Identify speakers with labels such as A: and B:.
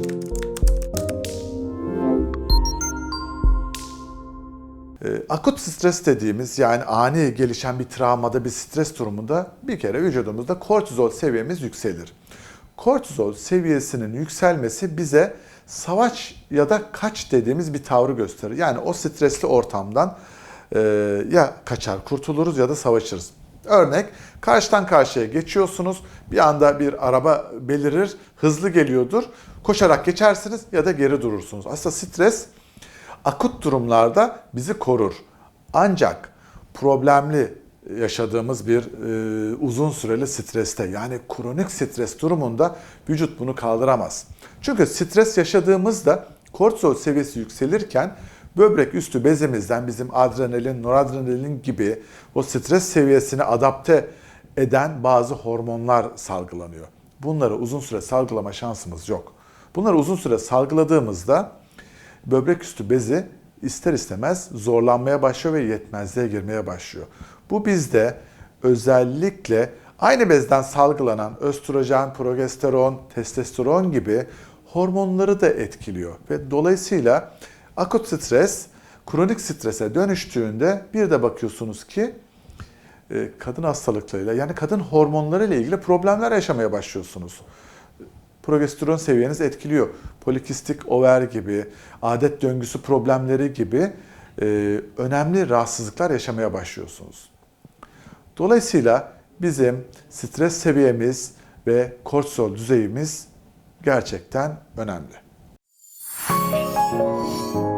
A: Ee, Akut stres dediğimiz yani ani gelişen bir travmada bir stres durumunda bir kere vücudumuzda kortizol seviyemiz yükselir. Kortizol seviyesinin yükselmesi bize savaş ya da kaç dediğimiz bir tavrı gösterir. Yani o stresli ortamdan e, ya kaçar kurtuluruz ya da savaşırız. Örnek karşıdan karşıya geçiyorsunuz bir anda bir araba belirir hızlı geliyordur koşarak geçersiniz ya da geri durursunuz. Aslında stres akut durumlarda bizi korur. Ancak problemli yaşadığımız bir e, uzun süreli streste yani kronik stres durumunda vücut bunu kaldıramaz. Çünkü stres yaşadığımızda kortizol seviyesi yükselirken böbrek üstü bezimizden bizim adrenalin, noradrenalin gibi o stres seviyesini adapte eden bazı hormonlar salgılanıyor. Bunları uzun süre salgılama şansımız yok. Bunları uzun süre salgıladığımızda böbrek üstü bezi ister istemez zorlanmaya başlıyor ve yetmezliğe girmeye başlıyor. Bu bizde özellikle aynı bezden salgılanan östrojen, progesteron, testosteron gibi hormonları da etkiliyor ve dolayısıyla akut stres kronik strese dönüştüğünde bir de bakıyorsunuz ki e, kadın hastalıklarıyla yani kadın hormonlarıyla ilgili problemler yaşamaya başlıyorsunuz progesteron seviyeniz etkiliyor. Polikistik over gibi, adet döngüsü problemleri gibi e, önemli rahatsızlıklar yaşamaya başlıyorsunuz. Dolayısıyla bizim stres seviyemiz ve kortisol düzeyimiz gerçekten önemli. Thank you.